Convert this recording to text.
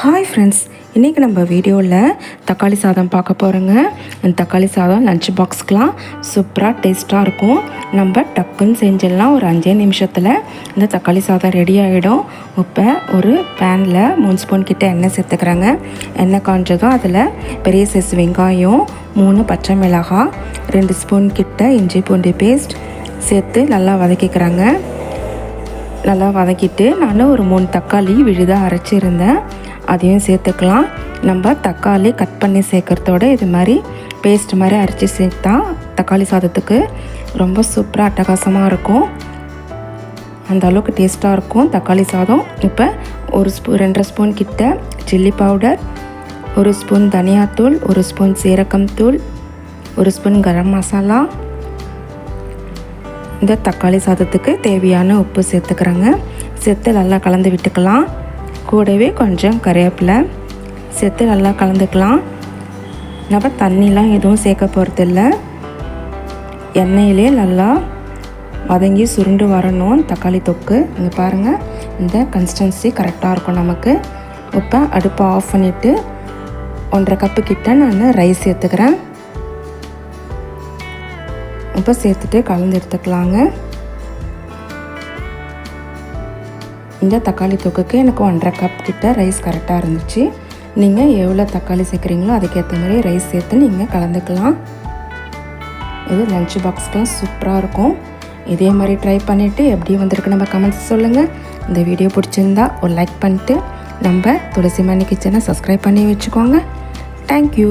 Hi friends இன்றைக்கி நம்ம வீடியோவில் தக்காளி சாதம் பார்க்க போகிறோங்க இந்த தக்காளி சாதம் லஞ்ச் பாக்ஸ்க்கெலாம் சூப்பராக டேஸ்ட்டாக இருக்கும். நம்ம டக்குன்னு செஞ்சிடலாம் ஒரு அஞ்சே நிமிஷத்தில். இந்த தக்காளி சாதம் ரெடி ஆகிடும் இப்போ ஒரு பேனில் மூணு ஸ்பூன் கிட்ட எண்ணெய் சேர்த்துக்கிறேங்க. எண்ணெய் காஞ்சதும் அதில் பெரிய சைஸ் வெங்காயம் மூணு பச்சை மிளகாய் ரெண்டு ஸ்பூன் கிட்ட இஞ்சி பூண்டு பேஸ்ட் சேர்த்து நல்லா வதக்கிக்கிறாங்க. நல்லா வதக்கிட்டு நான் ஒரு மூணு தக்காளி விழுதாக அரைச்சிருந்தேன். அதையும் சேர்த்துக்கலாம். நம்ம தக்காளி கட் பண்ணி சேர்க்குறதோட இது மாதிரி பேஸ்ட் மாதிரி அரைச்சி சேர்த்தா தக்காளி சாதத்துக்கு ரொம்ப சூப்பராக அட்டகாசமாக இருக்கும். அந்த அளவுக்கு டேஸ்ட்டாக இருக்கும் தக்காளி சாதம். இப்போ ஒரு ஸ்பூ ரெண்டரை ஸ்பூன் கிட்ட சில்லி பவுடர் ஒரு ஸ்பூன் தனியாத்தூள் ஒரு ஸ்பூன் சீரகம் தூள் ஒரு ஸ்பூன் கரம் மசாலா. இந்த தக்காளி சாதத்துக்கு தேவையான உப்பு சேர்த்துக்கிறேங்க. சேர்த்து நல்லா கலந்து விட்டுக்கலாம். கூடவே கொஞ்சம் கருவேப்பிலை சேர்த்து நல்லா கலந்துக்கலாம். நம்ம தண்ணிலாம் எதுவும் சேர்க்க போகிறதில்ல எண்ணெயிலே நல்லா வதங்கி சுருண்டு வரணும் தக்காளி தொக்கு. இங்கே பாருங்கள் இந்த கன்சிஸ்டன்சி கரெக்டாக இருக்கும் நமக்கு. இப்போ அடுப்பை ஆஃப் பண்ணிவிட்டு ஒன்றரை கப்பு கிட்ட நான் ரைஸ் சேர்த்துக்கிறேன். இப்போ சேர்த்துட்டு கலந்து எடுத்துக்கலாங்க. இந்த தக்காளி தொக்குக்கு எனக்கு ஒன்றரை கப் கிட்ட ரைஸ் கரெக்டாக இருந்துச்சு. நீங்கள் எவ்வளோ தக்காளி சேர்க்குறீங்களோ அதுக்கேற்ற மாதிரி ரைஸ் சேர்த்து நீங்கள் கலந்துக்கலாம். இது லஞ்ச் பாக்ஸ்க்கெலாம் சூப்பராக இருக்கும். இதே மாதிரி ட்ரை பண்ணிவிட்டு எப்படி வந்திருக்கு நம்ம கமெண்ட்ஸ் சொல்லுங்கள் இந்த வீடியோ பிடிச்சிருந்தா ஒரு லைக் பண்ணிட்டு நம்ம துளசி மணி கிச்சனை சப்ஸ்கிரைப் பண்ணி வச்சுக்கோங்க. தேங்க்யூ